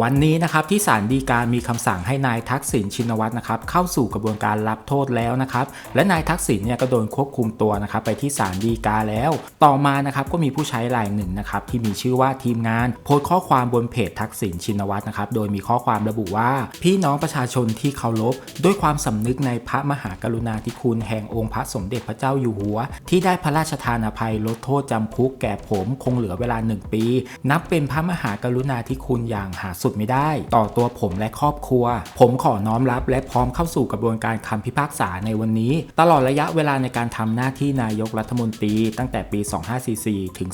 วันนี้นะครับที่ศาลฎีกามีคำสั่งให้นายทักษิณชินวัตรนะครับเข้าสู่กระบวนการรับโทษแล้วนะครับและนายทักษิณเนี่ยก็โดนควบคุมตัวนะครับไปที่ศาลฎีกาแล้ว ต่อมานะครับก็มีผู้ใช้รายหนึ่งนะครับที่มีชื่อว่าทีมงาน โพสต์ข้อความบนเพจทักษิณชินวัตรนะครับโดยมีข้อความระบุว่า พี่น้องประชาชนที่เคารพด้วยความสำนึกในพระมหากรุณาธิคุณแห่งองค์พระสมเด็จพระเจ้าอยู่หัว ที่ได้พระราชทานอภัยลดโทษจำคุกแก่ผมคงเหลือเวลา 1 ปี นับเป็นพระมหากรุณาธิคุณอย่างหาสุดไม่ได้ ต่อตัวผมและครอบครัว ผมขอน้อมรับและพร้อมเข้าสู่กระบวนการคำพิพากษาในวันนี้ ตลอดระยะเวลาในการทำหน้าที่นายกรัฐมนตรี ตั้งแต่ปี 2544 ถึง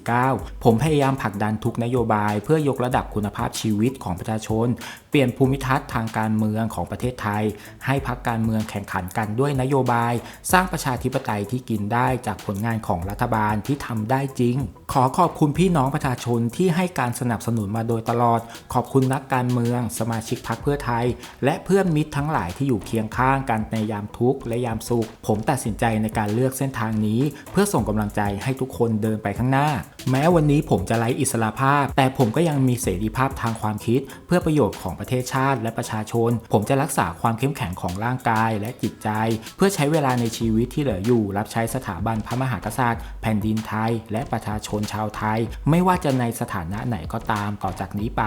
2549 ผมพยายามผลักดันทุกนโยบาย เพื่อยกระดับคุณภาพชีวิตของประชาชน เปลี่ยนภูมิทัศน์ทางการเมืองของประเทศไทย ให้พักการเมืองแข่งขันกันด้วยนโยบาย สร้างประชาธิปไตยที่กินได้จากผลงานของรัฐบาลที่ทำได้จริง ขอขอบคุณพี่น้องประชาชนที่ให้การสนับสนุนมาโดยตลอดขอบคุณนักการเมือง สมาชิกพรรคเพื่อไทย และเพื่อนมิตรทั้งหลายที่อยู่เคียงข้างกันในยามทุกข์และยามสุข ผมตัดสินใจในการเลือกเส้นทางนี้ เพื่อส่งกำลังใจให้ทุกคนเดินไปข้างหน้า แม้วันนี้ผมจะไร้อิสระภาพ แต่ผมก็ยังมีเสรีภาพทางความคิด เพื่อประโยชน์ของประเทศชาติและประชาชน ผมจะรักษาความเข้มแข็งของร่างกายและจิตใจ เพื่อใช้เวลาในชีวิตที่เหลืออยู่ รับใช้สถาบันพระมหากษัตริย์ แผ่นดินไทย และประชาชนชาวไทย ไม่ว่าจะในสถานะไหนก็ตามต่อจากนี้ไป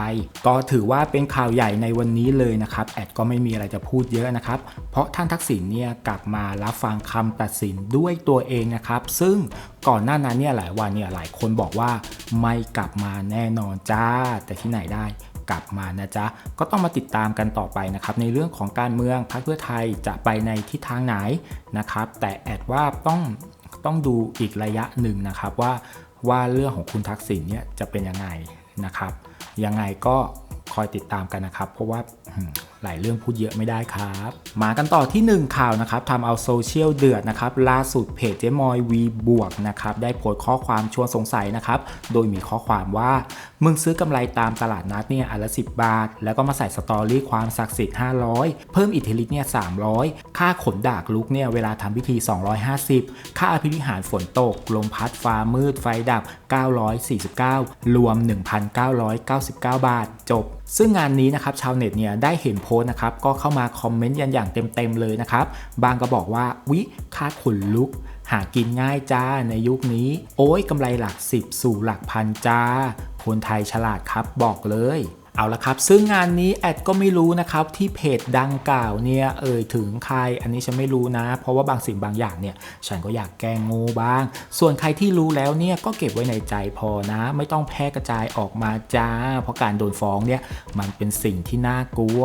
ก็ถือว่าเป็นข่าวใหญ่ในวันนี้เลยนะครับแอดก็ไม่มีอะไรจะพูดเยอะนะครับ เพราะท่านทักษิณเนี่ยกลับมารับฟังคำตัดสินด้วยตัวเองนะครับ ซึ่งก่อนหน้านั้นเนี่ยหลายวันเนี่ยหลายคนบอกว่าไม่กลับมาแน่นอนจ้า แต่ที่ไหนได้กลับมานะจ๊ะ ก็ต้องมาติดตามกันต่อไปนะครับ ในเรื่องของการเมืองพรรคเพื่อไทยจะไปในทิศทางไหนนะครับ แต่แอดว่าต้องต้องดูอีกระยะหนึ่งนะครับว่าว่าเรื่องของคุณทักษิณเนี่ยจะเป็นยังไงนะครับ ยังไงก็คอยติดตามกันนะครับ เพราะว่า หลายเรื่องพูดเยอะไม่ได้ครับ มากันต่อที่ 1 ข่าวนะครับทำเอาโซเชียลเดือดนะครับ ล่าสุดเพจเจมอยวีบวกนะครับ ได้โพสต์ข้อความชวนสงสัยนะครับ โดยมีข้อความว่า มึงซื้อกำไรตามตลาดนัดเนี่ยอันละ 10 บาท แล้วก็มาใส่สตอรี่ความศักดิ์สิทธิ์ 500 เพิ่มอิทธิฤทธิ์เนี่ย 300 ค่าขนดากลุกเนี่ยเวลาทำพิธี 250 ค่าอภินิหารฝนตก ลมพัดฟ้ามืดไฟดับ 949 รวม 1,999 บาท จบ ซึ่งงานนี้นะครับชาวเน็ตเนี่ยได้เห็นโพสต์นะครับก็เข้ามาคอมเมนต์ยันอย่างเต็มๆเลยนะครับบางก็บอกว่าวิค่าขนลุก หากินง่ายจ้าในยุคนี้ โอ้ยกำไรหลัก 10 สู่หลักพันจ้า คนไทยฉลาดครับบอกเลย เอาละครับ ซึ่งงานนี้แอดก็ไม่รู้นะครับที่เพจดังกล่าวเนี่ยเอ่ยถึงใครอันนี้ฉันไม่รู้นะ เพราะว่าบางสิ่งบางอย่างเนี่ยฉันก็อยากแกล้งงูบ้าง ส่วนใครที่รู้แล้วเนี่ยก็เก็บไว้ในใจพอนะ ไม่ต้องแพร่กระจายออกมาจ้า เพราะการโดนฟ้องเนี่ยมันเป็นสิ่งที่น่ากลัว